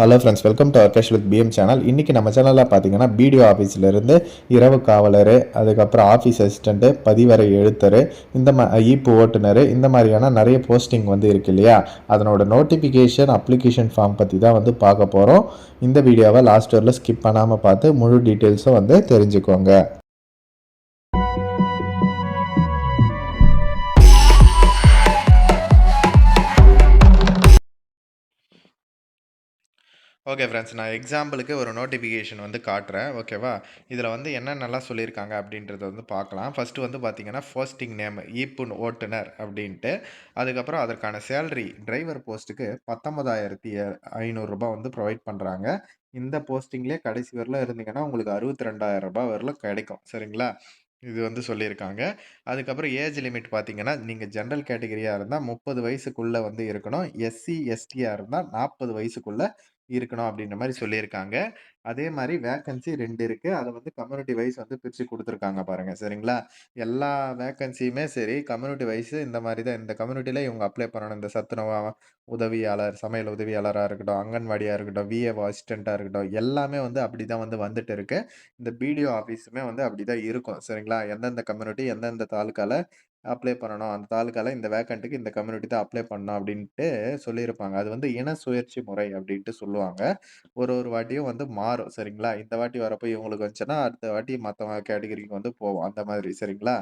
Hello friends welcome to Arkesh with PM channel இன்றைக்கி நம்ம சேனலில் பார்த்தீங்கன்னா பிடிஓ ஆஃபீஸ்லேருந்து இரவு காவலர் அதுக்கப்புறம் ஆஃபீஸ் அசிஸ்டண்ட்டு பதிவரை எழுத்தர் இந்த மா ஈப்பு ஓட்டுநர் இந்த மாதிரியான நிறைய போஸ்டிங் வந்து இருக்கு இல்லையா? அதனோட நோட்டிஃபிகேஷன் அப்ளிகேஷன் ஃபார்ம் பற்றி தான் வந்து பார்க்க போகிறோம் இந்த வீடியோவை லாஸ்ட் வரல ஸ்கிப் பண்ணாமல் பார்த்து முழு டீட்டெயில்ஸும் வந்து தெரிஞ்சுக்கோங்க. ஓகே ஃப்ரெண்ட்ஸ் நான் எக்ஸாம்பிளுக்கு ஒரு நோட்டிஃபிகேஷன் வந்து காட்டுறேன். ஓகேவா இதில் வந்து என்னென்னலாம் சொல்லியிருக்காங்க அப்படின்றத வந்து பார்க்கலாம். ஃபஸ்ட்டு வந்து பார்த்திங்கன்னா போஸ்டிங் நேம் ஈப்புன் ஓட்டுநர் அப்படின்ட்டு. அதுக்கப்புறம் அதற்கான சேலரி டிரைவர் போஸ்ட்டுக்கு பத்தொன்பதாயிரத்தி ஐநூறுரூபா வந்து ப்ரொவைட் பண்ணுறாங்க இந்த போஸ்டிங்லேயே கடைசி வரல இருந்தீங்கன்னா உங்களுக்கு அறுபத்தி ரெண்டாயிரம் ரூபாய் வரலும் கிடைக்கும். சரிங்களா? இது வந்து சொல்லியிருக்காங்க. அதுக்கப்புறம் ஏஜ் லிமிட் பார்த்தீங்கன்னா நீங்கள் ஜென்ரல் கேட்டகரியாக இருந்தால் முப்பது வயசுக்குள்ளே வந்து இருக்கணும். எஸ்சி எஸ்டியாக இருந்தால் நாற்பது வயசுக்குள்ளே இருக்கணும் அப்படின்ற மாதிரி சொல்லியிருக்காங்க. அதே மாதிரி வேக்கன்சி ரெண்டு இருக்குது அதை வந்து கம்யூனிட்டி வைஸ் வந்து பிரித்து கொடுத்துருக்காங்க பாருங்கள் சரிங்களா? எல்லா வேக்கன்சியுமே சரி கம்யூனிட்டி வைஸ் இந்த மாதிரி தான். இந்த கம்யூனிட்டியில் இவங்க அப்ளை பண்ணணும். இந்த சத்துணவா உதவியாளர் சமையல் உதவியாளராக இருக்கட்டும் அங்கன்வாடியாக இருக்கட்டும் விஏஓ அசிஸ்டண்ட்டாக இருக்கட்டும் எல்லாமே வந்து அப்படி தான் வந்து வந்துட்டு இருக்கு. இந்த பிடிஓ ஆஃபீஸுமே வந்து அப்படி தான் இருக்கும். சரிங்களா? எந்தெந்த கம்யூனிட்டி எந்தெந்த தாலுக்காவில் அப்ளை பண்ணணும். அந்த தாலுக்கால இந்த வேக்கண்ட்டுக்கு இந்த கம்யூனிட்டி தான் அப்ளை பண்ணணும் அப்படின்ட்டு சொல்லியிருப்பாங்க. அது வந்து இன சுயற்சி முறை அப்படின்ட்டு சொல்லுவாங்க. ஒரு ஒரு வாட்டியும் வந்து மாறும். சரிங்களா? இந்த வாட்டி வரப்போ இவங்களுக்கு வந்துச்சுன்னா அடுத்த வாட்டி மற்ற கேட்டகரிக்கு வந்து போவோம். அந்த மாதிரி. சரிங்களா?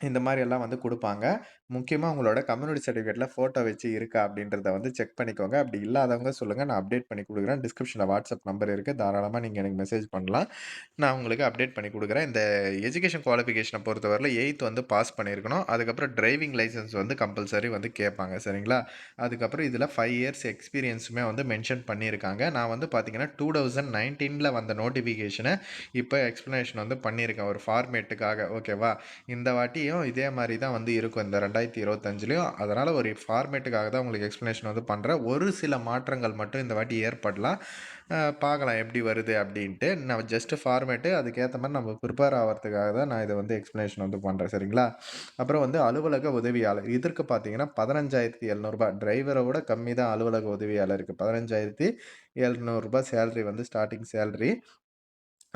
இந்த மாதிரி எல்லாம் வந்து கொடுப்பாங்க முக்கியமாக உங்களோட கம்யூனிட்டி சர்டிஃபிகேட்டில் ஃபோட்டோ வச்சு இருக்கா அப்படின்றத வந்து செக் பண்ணிக்கோங்க. அப்படி இல்லாதவங்க சொல்லுங்கள் நான் அப்டேட் பண்ணி கொடுக்குறேன் டிஸ்கிரிப்ஷனில் வாட்ஸ்அப் நம்பர் இருக்குது தாராளமாக நீங்கள் எனக்கு மெசேஜ் பண்ணலாம். நான் உங்களுக்கு அப்டேட் பண்ணி கொடுக்குறேன் இந்த எஜுகேஷன் குவாலிஃபிகேஷனை பொறுத்தவரையில் எயித் வந்து பாஸ் பண்ணியிருக்கணும். அதுக்கப்புறம் டிரைவிங் லைசன்ஸ் வந்து கம்பல்சரி வந்து கேட்பாங்க. சரிங்களா? அதுக்கப்புறம் இதில் ஃபைவ் இயர்ஸ் எக்ஸ்பீரியன்ஸுமே வந்து மென்ஷன் பண்ணியிருக்காங்க. நான் வந்து பார்த்தீங்கன்னா, 2019ல வந்த நோட்டிஃபிகேஷனை இப்போ எக்ஸ்ப்ளனேஷன் வந்து பண்ணியிருக்கேன். ஒரு ஃபார்மேட்டுக்காக. ஓகேவா? இந்த வாட்டி வாட்டியும் இதே மாதிரி தான் வந்து இருக்கும். இந்த ரெண்டாயிரத்தி இருபத்தஞ்சிலையும் அதனால் ஒரு ஃபார்மேட்டுக்காக தான் உங்களுக்கு எக்ஸ்ப்ளனேஷன் வந்து பண்ணுறேன் ஒரு சில மாற்றங்கள் மட்டும் இந்த வாட்டி ஏற்படலாம். பார்க்கலாம் எப்படி வருது அப்படின்ட்டு. நம்ம ஜஸ்ட்டு ஃபார்மேட்டு அதுக்கேற்ற மாதிரி நம்ம ப்ரிப்பேர் ஆகிறதுக்காக தான் நான் இதை வந்து எக்ஸ்ப்ளனேஷன் வந்து பண்ணுறேன் சரிங்களா? அப்புறம் வந்து அலுவலக உதவியாளர். இதற்கு பார்த்தீங்கன்னா, பதினஞ்சாயிரத்தி எழுநூறுபா டிரைவரை விட கம்மி தான் அலுவலக உதவியாளருக்கு. பதினஞ்சாயிரத்தி எழுநூறுபா சேலரி வந்து ஸ்டார்ட்டிங் சேலரி.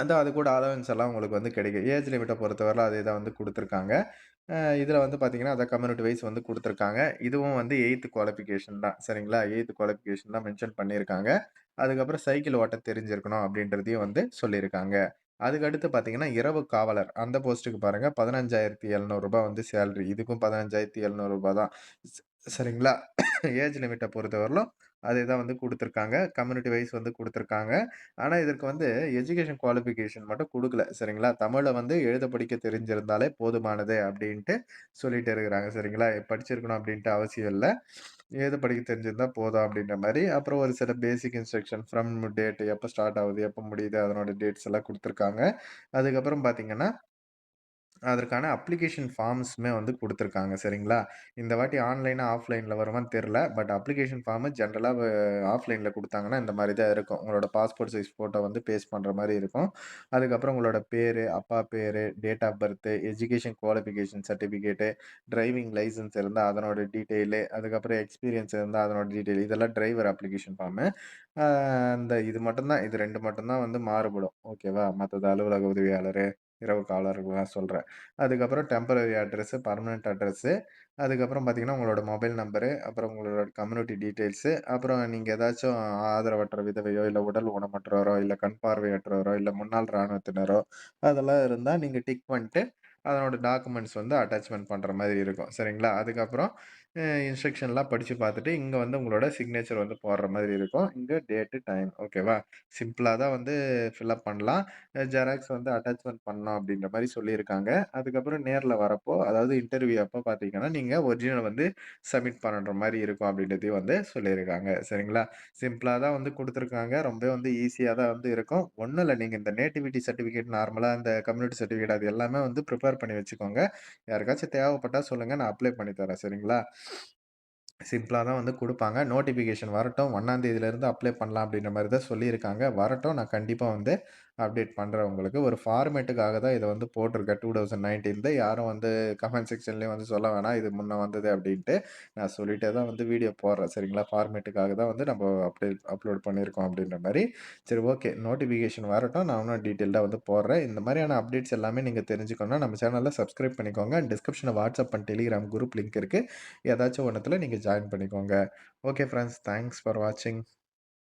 அந்த அது கூட அலவன்ஸ் எல்லாம் உங்களுக்கு வந்து கிடைக்கும். ஏஜ் லிமிட்டை பொறுத்தவரை அதே தான் வந்து கொடுத்துருக்காங்க இதில் வந்து பார்த்தீங்கன்னா, அதை கம்யூனிட்டி வைஸ் வந்து கொடுத்துருக்காங்க இதுவும் வந்து எயித்து குவாலிஃபிகேஷன் தான். சரிங்களா? எயித்து குவாலிஃபிகேஷன் தான் மென்ஷன் பண்ணியிருக்காங்க. அதுக்கப்புறம் சைக்கிள் ஓட்ட தெரிஞ்சிருக்கணும் அப்படின்றதையும் வந்து சொல்லியிருக்காங்க. அதுக்கடுத்து பார்த்தீங்கன்னா, இரவு காவலர். அந்த போஸ்ட்டுக்கு பாருங்கள் பதினஞ்சாயிரத்தி எழுநூறுபா வந்து சேலரி. இதுக்கும் பதினஞ்சாயிரத்தி எழுநூறுபா தான். சரிங்களா? ஏஜ் லிமிட்டை பொறுத்தவரையிலும் அதே தான் வந்து கொடுத்துருக்காங்க கம்யூனிட்டி வைஸ் வந்து கொடுத்துருக்காங்க ஆனால் இதற்கு வந்து எஜுகேஷன் குவாலிஃபிகேஷன் மட்டும் கொடுக்கல சரிங்களா? தமிழை வந்து எழுத படிக்க தெரிஞ்சிருந்தாலே போதுமானது அப்படின்ட்டு சொல்லிட்டு இருக்கிறாங்க. சரிங்களா? படிச்சிருக்கணும் அப்படின்ட்டு அவசியம் இல்லை எழுத படிக்க தெரிஞ்சிருந்தால் போதும் அப்படின்ற மாதிரி அப்புறம் ஒரு சில பேசிக் இன்ஸ்ட்ரக்ஷன் ஃப்ரம் டேட் எப்போ ஸ்டார்ட் ஆகுது, எப்போ முடியுது அதனோட டேட்ஸ் எல்லாம் கொடுத்துருக்காங்க அதுக்கப்புறம் பார்த்தீங்கன்னா அதற்கான அப்ளிகேஷன் ஃபார்ம்ஸுமே வந்து கொடுத்துருக்காங்க சரிங்களா? இந்த வாட்டி ஆன்லைனாக ஆஃப்லைனில் வருமான்னு தெரில பட் அப்ளிகேஷன் ஃபார்மு ஜென்ரலாக ஆஃப்லைனில் கொடுத்தாங்கன்னா இந்த மாதிரி தான் இருக்கும். உங்களோட பாஸ்போர்ட் சைஸ் ஃபோட்டோ வந்து பேஸ்ட் பண்ணுற மாதிரி இருக்கும். அதுக்கப்புறம் உங்களோட பேர் அப்பா பேர் date of birth, education qualification certificate, driving licence இருந்தால் அதனோட டீட்டெயிலு, அதுக்கப்புறம் எக்ஸ்பீரியன்ஸ் இருந்தால் அதனோட டீட்டெயில் இதெல்லாம் டிரைவர் அப்ளிகேஷன் ஃபார்மு. அந்த இது மட்டும்தான் இது ரெண்டு மட்டும்தான் வந்து மாறுபடும். ஓகேவா? மற்றது அலுவலக உதவியாளர் இரவு காவலர்கள்லாம் சொல்கிறேன் அதுக்கப்புறம் டெம்பரரி அட்ரஸ்ஸு பர்மனெண்ட் அட்ரஸ்ஸு அதுக்கப்புறம் பார்த்தீங்கன்னா, உங்களோட மொபைல் நம்பரு, அப்புறம் உங்களோட கம்யூனிட்டி டீட்டெயில்ஸு, அப்புறம் நீங்கள் ஏதாச்சும் ஆதரவற்ற விதவையோ, இல்லை உடல் ஊனமுற்றோரோ, இல்லை கண் பார்வையற்றோரோ, இல்லை முன்னாள் ராணுவத்தினரோ அதெல்லாம் இருந்தால் நீங்கள் டிக் பண்ணிட்டு, அதனோட டாக்குமெண்ட்ஸ் வந்து அட்டாச்மெண்ட் பண்ணுற மாதிரி இருக்கும். சரிங்களா? அதுக்கப்புறம் இன்ஸ்ட்ரக்ஷன்லாம் படித்து பார்த்துட்டு, இங்கே வந்து உங்களோட சிக்னேச்சர் வந்து போடுற மாதிரி இருக்கும். இங்கே டேட்டு, டைம் ஓகேவா? சிம்பிளாக தான் வந்து ஃபில்அப் பண்ணலாம். ஜெராக்ஸ் வந்து அட்டாச்மெண்ட் பண்ணணும் அப்படின்ற மாதிரி சொல்லியிருக்காங்க. அதுக்கப்புறம் நேரில் வரப்போ, அதாவது இன்டர்வியூ அப்போ பார்த்தீங்கன்னா, நீங்கள் ஒரிஜினல் வந்து சப்மிட் பண்ணுற மாதிரி இருக்கும் அப்படின்றதையும் வந்து சொல்லியிருக்காங்க. சரிங்களா? சிம்பிளாக தான் வந்து கொடுத்துருக்காங்க ரொம்பவே வந்து ஈஸியாக தான் வந்து இருக்கும். ஒன்றும் இல்லை நீங்கள் இந்த நேட்டிவிட்டி சர்டிஃபிகேட் நார்மலாக இந்த கம்யூனிட்டி சர்டிஃபிகேட் அது எல்லாமே வந்து ப்ரிப்பேர் பண்ணி வச்சுக்கோங்க. யாருக்காச்சும் தேவைப்பட்டால் சொல்லுங்கள் நான் அப்ளை பண்ணி தரேன். சரிங்களா? சிம்பிளாக தான் வந்து கொடுப்பாங்க நோட்டிஃபிகேஷன் வரட்டும். ஒன்றாந்தேதியிலேருந்து அப்ளை பண்ணலாம் அப்படின்ற மாதிரி தான் சொல்லியிருக்காங்க. வரட்டும். நான் கண்டிப்பாக வந்து அப்டேட் பண்ணுறவங்களுக்கு ஒரு ஃபார்மேட்டுக்காக தான் இதை வந்து போட்டிருக்கேன். 2019 யாரும் வந்து கமெண்ட் செக்ஷன்லேயும் வந்து சொல்ல வேணாம். இது முன்னே வந்தது அப்படின்ட்டு நான் சொல்லிட்டே தான் வந்து வீடியோ போடுறேன். சரிங்களா? ஃபார்மேட்டுக்காக தான் வந்து நம்ம அப்டேட் அப்லோட் பண்ணியிருக்கோம் அப்படின்ற மாதிரி சரி ஓகே. நோட்டிஃபிகேஷன் வரட்டும். நான் இன்னும் டீட்டெயில்டா வந்து போடுறேன். இந்த மாதிரியான அப்டேட்ஸ் எல்லாமே நீங்கள் தெரிஞ்சுக்கணும்னா நம்ம சேனலில் சப்ஸ்கிரைப் பண்ணிக்கோங்க. டிஸ்கிரிப்ஷன்ல WhatsApp and Telegram group link இருக்குது ஏதாச்சும் ஒன்றத்தில் நீங்கள் ஜாயின் பண்ணிக்கோங்க. ஓகே ஃப்ரெண்ட்ஸ் தேங்க்ஸ் ஃபார் வாட்சிங்.